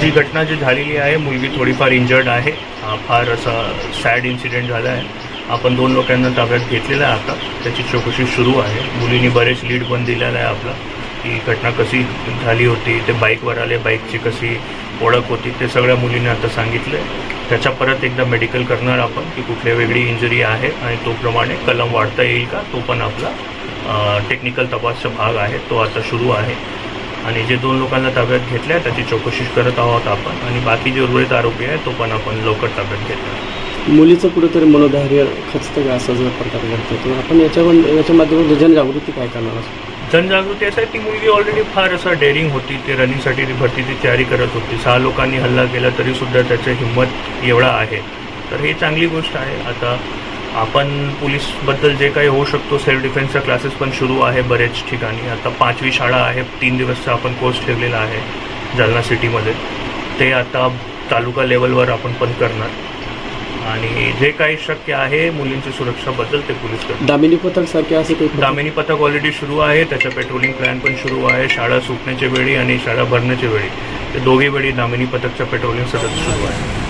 जी घटना जी झालेली आहे मुलगी थोडीफार इंजर्ड आहे. फार असा सॅड इन्सिडेंट झाला आहे. आपण दोन लोकांना ताब्यात घेतलेला आहे आता. त्याची चौकशी सुरू आहे. मुलीने बरेच लीड पण दिलेला आहे आपला. की घटना कशी झाली होती ते बाईकवर आले बाईकची कशी ओळख होती ते सगळ्या मुलींनी आता सांगितलं आहे त्याच्या परत एकदा मेडिकल करणार आपण की कुठल्या वेगळी इंजुरी आहे आणि तोप्रमाणे कलम वाढता येईल का? तो पण आपला टेक्निकल तपासचा भाग आहे. तो आता सुरू आहे. आणि जे दोन लोकांना ताब्यात घेतलं आहे त्याची चौकशी करत आहोत आपण. आणि बाकी जे उर्वरित आरोपी आहे तो पण आपण लवकर ताब्यात घेतला. मुलीचं कुठेतरी मनोधैर्य खचतं का? असं जर प्रकार घडतो तर आपण याच्यावर याच्या माध्यमातून जनजागृती काय करणार आहोत? जनजागृती असं आहे ती मुलगी ऑलरेडी फार असं डेअरिंग होती ती रनिंगसाठी ती भरतीची तयारी करत होती. सहा लोकांनी हल्ला केला तरीसुद्धा त्याचं हिंमत एवढा आहे. तर ही चांगली गोष्ट आहे. आता आपण पोलीसबद्दल जे काही होऊ शकतो सेल्फ डिफेन्सचा क्लासेस पण सुरू आहे बरेच ठिकाणी. आता पाचवी शाळा आहे तीन दिवसचा आपण कोर्स ठेवलेला आहे जालना सिटीमध्ये ते आता तालुका लेवलवर आपण पण करणार. आणि जे काही शक्य आहे मुलींची सुरक्षाबद्दल ते पोलीस करतात दामिनी पथक सारखे असं दामिनी पथक ऑलरेडी सुरू आहे त्याचं पेट्रोलिंग प्लॅन पण सुरू आहे शाळा सुटण्याच्या वेळी आणि शाळा भरण्याच्या वेळी. ते दोघे वेळी दामिनी पथकचं पेट्रोलिंग सतत सुरू आहे.